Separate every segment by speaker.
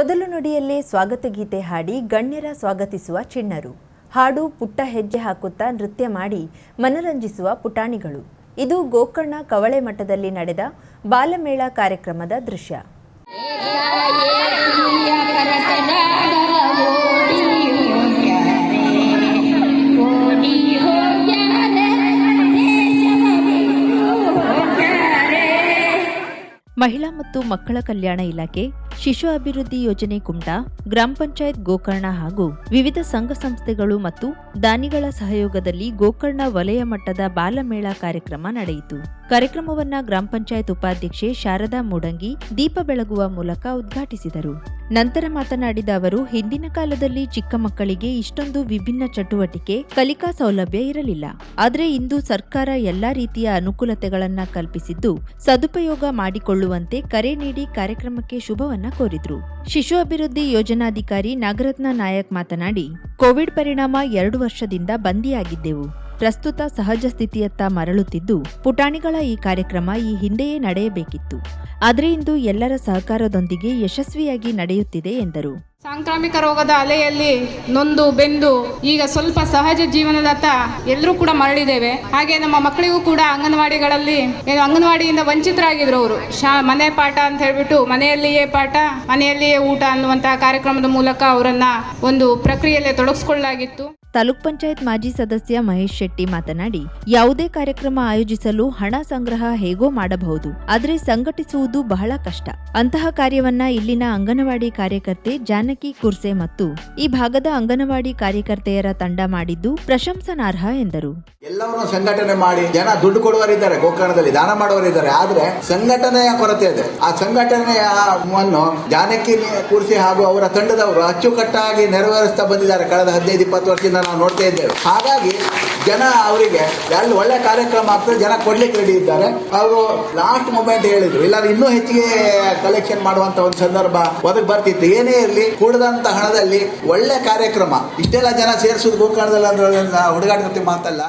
Speaker 1: ತೊದಲು ನುಡಿಯಲ್ಲೇ ಸ್ವಾಗತ ಗೀತೆ ಹಾಡಿ ಗಣ್ಯರ ಸ್ವಾಗತಿಸುವ ಚಿಣ್ಣರು. ಹಾಡು ಪುಟ್ಟ ಹೆಜ್ಜೆ ಹಾಕುತ್ತಾ ನೃತ್ಯ ಮಾಡಿ ಮನರಂಜಿಸುವ ಪುಟಾಣಿಗಳು. ಇದು ಗೋಕರ್ಣ ಕವಳೆ ಮಠದಲ್ಲಿ ನಡೆದ ಬಾಲಮೇಳ ಕಾರ್ಯಕ್ರಮದ ದೃಶ್ಯ. ಮಹಿಳಾ ಮತ್ತು ಮಕ್ಕಳ ಕಲ್ಯಾಣ ಇಲಾಖೆ, ಶಿಶು ಅಭಿವೃದ್ಧಿ ಯೋಜನೆ ಕುಮಟಾ, ಗ್ರಾಮ ಪಂಚಾಯತ್ ಗೋಕರ್ಣ ಹಾಗೂ ವಿವಿಧ ಸಂಘ ಸಂಸ್ಥೆಗಳು ಮತ್ತು ದಾನಿಗಳ ಸಹಯೋಗದಲ್ಲಿ ಗೋಕರ್ಣ ವಲಯ ಮಟ್ಟದ ಬಾಲಮೇಳ ಕಾರ್ಯಕ್ರಮ ನಡೆಯಿತು. ಕಾರ್ಯಕ್ರಮವನ್ನ ಗ್ರಾಮ ಪಂಚಾಯತ್ ಉಪಾಧ್ಯಕ್ಷೆ ಶಾರದಾ ಮೂಡಂಗಿ ದೀಪ ಬೆಳಗುವ ಮೂಲಕ ಉದ್ಘಾಟಿಸಿದರು. ನಂತರ ಮಾತನಾಡಿದ ಅವರು, ಹಿಂದಿನ ಕಾಲದಲ್ಲಿ ಚಿಕ್ಕ ಮಕ್ಕಳಿಗೆ ಇಷ್ಟೊಂದು ವಿಭಿನ್ನ ಚಟುವಟಿಕೆ, ಕಲಿಕಾ ಸೌಲಭ್ಯ ಇರಲಿಲ್ಲ. ಆದರೆ ಇಂದು ಸರ್ಕಾರ ಎಲ್ಲಾ ರೀತಿಯ ಅನುಕೂಲತೆಗಳನ್ನ ಕಲ್ಪಿಸಿದ್ದು ಸದುಪಯೋಗ ಮಾಡಿಕೊಳ್ಳುವಂತೆ ಕರೆ ನೀಡಿ ಕಾರ್ಯಕ್ರಮಕ್ಕೆ ಶುಭವನ್ನ ಕೋರಿದ್ರು. ಶಿಶು ಅಭಿವೃದ್ಧಿ ಯೋಜನಾಧಿಕಾರಿ ನಾಗರತ್ನ ನಾಯಕ್ ಮಾತನಾಡಿ, ಕೋವಿಡ್ ಪರಿಣಾಮ ಎರಡು ವರ್ಷದಿಂದ ಬಂದಿಯಾಗಿದ್ದೆವು. ಪ್ರಸ್ತುತ ಸಹಜ ಸ್ಥಿತಿಯತ್ತ ಮರಳುತ್ತಿದ್ದು, ಪುಟಾಣಿಗಳ ಈ ಕಾರ್ಯಕ್ರಮ ಈ ಹಿಂದೆಯೇ ನಡೆಯಬೇಕಿತ್ತು. ಆದರೆ ಇಂದು ಎಲ್ಲರ ಸಹಕಾರದೊಂದಿಗೆ ಯಶಸ್ವಿಯಾಗಿ ನಡೆಯುತ್ತಿದೆ ಎಂದರು.
Speaker 2: ಸಾಂಕ್ರಾಮಿಕ ರೋಗದ ಅಲೆಯಲ್ಲಿ ನೊಂದು, ಬೆಂದು, ಈಗ ಸ್ವಲ್ಪ ಸಹಜ ಜೀವನದತ್ತ ಎಲ್ಲರೂ ಕೂಡ ಮರಳಿದ್ದೇವೆ. ಹಾಗೆ ನಮ್ಮ ಮಕ್ಕಳಿಗೂ ಕೂಡ ಅಂಗನವಾಡಿಗಳಲ್ಲಿ, ಏನು ಅಂಗನವಾಡಿಯಿಂದ ವಂಚಿತರಾಗಿದ್ರು ಅವರು. ಶಾ, ಮನೆ ಪಾಠ ಅಂತ ಹೇಳ್ಬಿಟ್ಟು ಮನೆಯಲ್ಲಿಯೇ ಪಾಠ, ಮನೆಯಲ್ಲಿಯೇ ಊಟ ಅನ್ನುವಂತಹ ಕಾರ್ಯಕ್ರಮದ ಮೂಲಕ ಅವರನ್ನ ಒಂದು ಪ್ರಕ್ರಿಯೆಯಲ್ಲಿ ತೊಡಗಿಸಿಕೊಳ್ಳಲಾಗಿತ್ತು.
Speaker 1: ತಾಲೂಕ್ ಪಂಚಾಯತ್ ಮಾಜಿ ಸದಸ್ಯ ಮಹೇಶ್ ಶೆಟ್ಟಿ ಮಾತನಾಡಿ, ಯಾವುದೇ ಕಾರ್ಯಕ್ರಮ ಆಯೋಜಿಸಲು ಹಣ ಸಂಗ್ರಹ ಹೇಗೋ ಮಾಡಬಹುದು, ಆದರೆ ಸಂಘಟಿಸುವುದು ಬಹಳ ಕಷ್ಟ. ಅಂತಹ ಕಾರ್ಯವನ್ನ ಇಲ್ಲಿನ ಅಂಗನವಾಡಿ ಕಾರ್ಯಕರ್ತೆ ಜಾನಕಿ ಕುರ್ಸೆ ಮತ್ತು ಈ ಭಾಗದ ಅಂಗನವಾಡಿ ಕಾರ್ಯಕರ್ತೆಯರ ತಂಡ ಮಾಡಿದ್ದು ಪ್ರಶಂಸನಾರ್ಹ ಎಂದರು.
Speaker 3: ಎಲ್ಲವನ್ನು ಸಂಘಟನೆ ಮಾಡಿ ಜನ ದುಡ್ಡು ಕೊಡುವರಿದ್ದಾರೆ ಗೋಕರ್ಣದಲ್ಲಿ ದಾನ ಮಾಡುವರಿದ್ದಾರೆ ಆದ್ರೆ ಸಂಘಟನೆಯ ಕೊರತೆ ಇದೆ. ಆ ಸಂಘಟನೆಯನ್ನು ಜಾನಕಿ ಕುರ್ಸಿ ಹಾಗೂ ಅವರ ತಂಡದವರು ಅಚ್ಚುಕಟ್ಟಾಗಿ ನೆರವೇರಿಸ್ತಾ ಬಂದಿದ್ದಾರೆ. ಕಳೆದ ಹದಿನೈದು, ಇಪ್ಪತ್ತು ವರ್ಷದಿಂದ ನಾವು ನೋಡ್ತಾ ಇದ್ದೇವೆ. ಹಾಗಾಗಿ ಜನ ಅವರಿಗೆ ಎಲ್ಲಿ ಒಳ್ಳೆ ಕಾರ್ಯಕ್ರಮ ಆಗ್ತದೆ, ಜನ ಕೊಡ್ಲಿಕ್ಕೆ ರೆಡಿ ಇದ್ದಾರೆ. ಅವರು ಲಾಸ್ಟ್ ಮೊಮೆಂಟ್ ಹೇಳಿದ್ರು. ಇಲ್ಲ ಇನ್ನೂ ಹೆಚ್ಚಿಗೆ ಕಲೆಕ್ಷನ್ ಮಾಡುವಂತ ಒಂದು ಸಂದರ್ಭ ಒದಗಿ ಬರ್ತಿತ್ತು. ಏನೇ ಇರಲಿ, ಕೂಡದಂತ ಹಣದಲ್ಲಿ ಒಳ್ಳೆ ಕಾರ್ಯಕ್ರಮ. ಇಷ್ಟೆಲ್ಲ ಜನ ಸೇರಿಸೋದು ಗೋಕರ್ಣದಲ್ಲಿ ಅಂದ್ರೆ ಹುಡುಗಾಟ ಮಾತಲ್ಲ.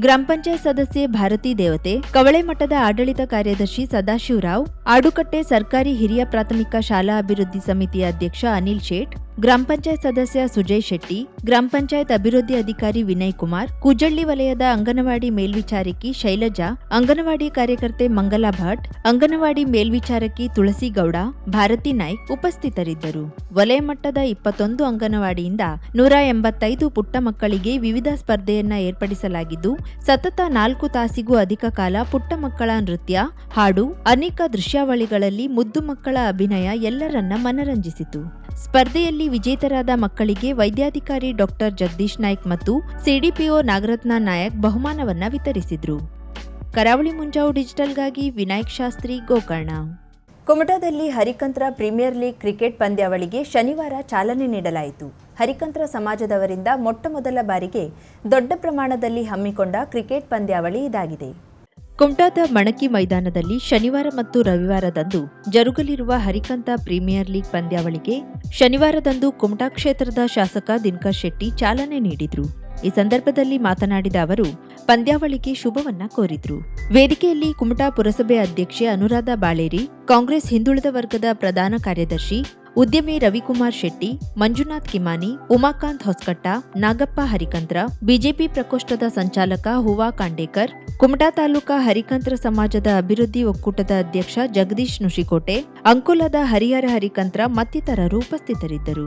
Speaker 1: ಗ್ರಾಮ ಪಂಚಾಯತ್ ಸದಸ್ಯೆ ಭಾರತಿ ದೇವತೆ, ಕವಳೆ ಮಠದ ಆಡಳಿತ ಕಾರ್ಯದರ್ಶಿ ಸದಾಶಿವರಾವ್ ಆಡುಕಟ್ಟೆ ಸರ್ಕಾರಿ ಹಿರಿಯ ಪ್ರಾಥಮಿಕ ಶಾಲಾ ಅಭಿವೃದ್ಧಿ ಸಮಿತಿ ಅಧ್ಯಕ್ಷ ಅನಿಲ್ ಶೇಟ್, ಗ್ರಾಮ ಪಂಚಾಯತ್ ಸದಸ್ಯ ಸುಜಯ್ ಶೆಟ್ಟಿ, ಗ್ರಾಮ ಪಂಚಾಯತ್ ಅಭಿವೃದ್ಧಿ ಅಧಿಕಾರಿ ವಿನಯ್ ಕುಮಾರ್, ಕುಜಳ್ಳಿ ವಲಯದ ಅಂಗನವಾಡಿ ಮೇಲ್ವಿಚಾರಕಿ ಶೈಲಜಾ, ಅಂಗನವಾಡಿ ಕಾರ್ಯಕರ್ತೆ ಮಂಗಲಾ ಭಟ್, ಅಂಗನವಾಡಿ ಮೇಲ್ವಿಚಾರಕಿ ತುಳಸಿ ಗೌಡ ಭಾರತಿ ನಾಯ್ಕ್ ಉಪಸ್ಥಿತರಿದ್ದರು. ವಲಯ ಮಟ್ಟದ ಇಪ್ಪತ್ತೊಂದು ಅಂಗನವಾಡಿಯಿಂದ ನೂರ ಎಂಬತ್ತೈದು ಪುಟ್ಟ ಮಕ್ಕಳಿಗೆ ವಿವಿಧ ಸ್ಪರ್ಧೆಯನ್ನ ಏರ್ಪಡಿಸಲಾಗಿದ್ದು, ಸತತ ನಾಲ್ಕು ತಾಸಿಗೂ ಅಧಿಕ ಕಾಲ ಪುಟ್ಟ ಮಕ್ಕಳ ನೃತ್ಯ, ಹಾಡು, ಅನೇಕ ದೃಶ್ಯಾವಳಿಗಳಲ್ಲಿ ಮುದ್ದು ಮಕ್ಕಳ ಅಭಿನಯ ಎಲ್ಲರನ್ನ ಮನರಂಜಿಸಿತು. ಸ್ಪರ್ಧೆಯಲ್ಲಿ ವಿಜೇತರಾದ ಮಕ್ಕಳಿಗೆ ವೈದ್ಯಾಧಿಕಾರಿ ಡಾಕ್ಟರ್ ಜಗದೀಶ್ ನಾಯ್ಕ್ ಮತ್ತು ಸಿಡಿಪಿಒ ನಾಗರತ್ನ ನಾಯಕ್ ಬಹುಮಾನವನ್ನ ವಿತರಿಸಿದ್ರು. ಕರಾವಳಿ ಮುಂಜಾವು ಡಿಜಿಟಲ್ಗಾಗಿ ವಿನಾಯಕ್ ಶಾಸ್ತ್ರಿ, ಗೋಕರ್ಣ. ಕುಮಟಾದಲ್ಲಿ ಹರಿಕಂತ್ರ ಪ್ರೀಮಿಯರ್ ಲೀಗ್ ಕ್ರಿಕೆಟ್ ಪಂದ್ಯಾವಳಿಗೆ ಶನಿವಾರ ಚಾಲನೆ ನೀಡಲಾಯಿತು. ಹರಿಕಂತ್ರ ಸಮಾಜದವರಿಂದ ಮೊಟ್ಟಮೊದಲ ಬಾರಿಗೆ ದೊಡ್ಡ ಪ್ರಮಾಣದಲ್ಲಿ ಹಮ್ಮಿಕೊಂಡ ಕ್ರಿಕೆಟ್ ಪಂದ್ಯಾವಳಿ ಇದಾಗಿದೆ. ಕುಮಟಾದ ಮಣಕಿ ಮೈದಾನದಲ್ಲಿ ಶನಿವಾರ ಮತ್ತು ರವಿವಾರದಂದು ಜರುಗಲಿರುವ ಹರಿಕಂತ ಪ್ರೀಮಿಯರ್ ಲೀಗ್ ಪಂದ್ಯಾವಳಿಗೆ ಶನಿವಾರದಂದು ಕುಮಟಾ ಕ್ಷೇತ್ರದ ಶಾಸಕ ದಿನಕರ್ ಶೆಟ್ಟಿ ಚಾಲನೆ ನೀಡಿದ್ರು. ಈ ಸಂದರ್ಭದಲ್ಲಿ ಮಾತನಾಡಿದ ಅವರು, ಪಂದ್ಯಾವಳಿಗೆ ಶುಭವನ್ನ ಕೋರಿದ್ರು. ವೇದಿಕೆಯಲ್ಲಿ ಕುಮಟಾ ಪುರಸಭೆ ಅಧ್ಯಕ್ಷೆ ಅನುರಾಧ ಬಾಳೇರಿ, ಕಾಂಗ್ರೆಸ್ ಹಿಂದುಳಿದ ವರ್ಗದ ಪ್ರಧಾನ ಕಾರ್ಯದರ್ಶಿ ಉದ್ಯಮಿ ರವಿಕುಮಾರ್ ಶೆಟ್ಟಿ, ಮಂಜುನಾಥ್ ಕಿಮಾನಿ, ಉಮಾಕಾಂತ್ ಹೊಸ್ಕಟ್ಟ, ನಾಗಪ್ಪ ಹರಿಕಂತ್ರ, ಬಿಜೆಪಿ ಪ್ರಕೋಷ್ಠದ ಸಂಚಾಲಕ ಹುವಾ ಕಾಂಡೇಕರ್, ಕುಮಟಾ ತಾಲೂಕಾ ಹರಿಕಂತ್ರ ಸಮಾಜದ ಅಭಿವೃದ್ಧಿ ಒಕ್ಕೂಟದ ಅಧ್ಯಕ್ಷ ಜಗದೀಶ್ ನುಶಿಕೋಟೆ ಅಂಕೋಲದ ಹರಿಹರ ಹರಿಕಂತ್ರ ಮತ್ತಿತರರು ಉಪಸ್ಥಿತರಿದ್ದರು.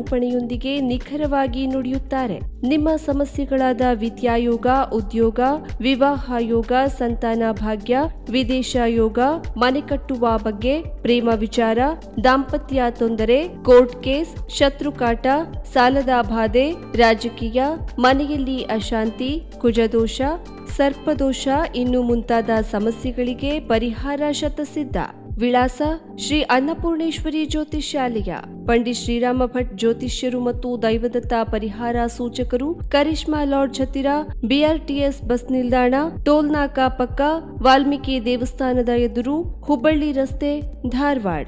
Speaker 4: ನಿರೂಪಣೆಯೊಂದಿಗೆ ನಿಖರವಾಗಿ ನುಡಿಯುತ್ತಾರೆ. ನಿಮ್ಮ ಸಮಸ್ಯೆಗಳಾದ ವಿದ್ಯಾಯೋಗ, ಉದ್ಯೋಗ ವಿವಾಹ ಯೋಗ ಸಂತಾನ ಭಾಗ್ಯ ವಿದೇಶ ಯೋಗ ಮನೆ ಕಟ್ಟುವ ಬಗ್ಗೆ ಪ್ರೇಮ ವಿಚಾರ, ದಾಂಪತ್ಯ ತೊಂದರೆ, ಕೋರ್ಟ್ ಕೇಸ್, ಶತ್ರುಕಾಟ, ಸಾಲದ ಬಾಧೆ, ರಾಜಕೀಯ, ಮನೆಯಲ್ಲಿ ಅಶಾಂತಿ, ಕುಜದೋಷ, ಸರ್ಪದೋಷ ಇನ್ನು ಮುಂತಾದ ಸಮಸ್ಯೆಗಳಿಗೆ ಪರಿಹಾರ ಶತಸಿದ್ಧ. ವಿಳಾಸ ಶ್ರೀ ಅನ್ನಪೂರ್ಣೇಶ್ವರಿ ಜ್ಯೋತಿಷ್ಯಾಲಯ. ಪಂಡಿತ್ ಶ್ರೀರಾಮ ಭಟ್ ಜ್ಯೋತಿಷ್ಯರು ಮತ್ತು ದೈವದತ್ತ ಪರಿಹಾರ ಸೂಚಕರು, ಕರಿಷ್ಮಾ ಲಾಡ್ಜ್ ಹತ್ತಿರ, ಬಿಆರ್ಟಿಎಸ್ ಬಸ್ ನಿಲ್ದಾಣ ಟೋಲ್ನಾಕ ಪಕ್ಕ, ವಾಲ್ಮೀಕಿ ದೇವಸ್ಥಾನದ ಎದುರು ಹುಬ್ಬಳ್ಳಿ ರಸ್ತೆ, ಧಾರವಾಡ.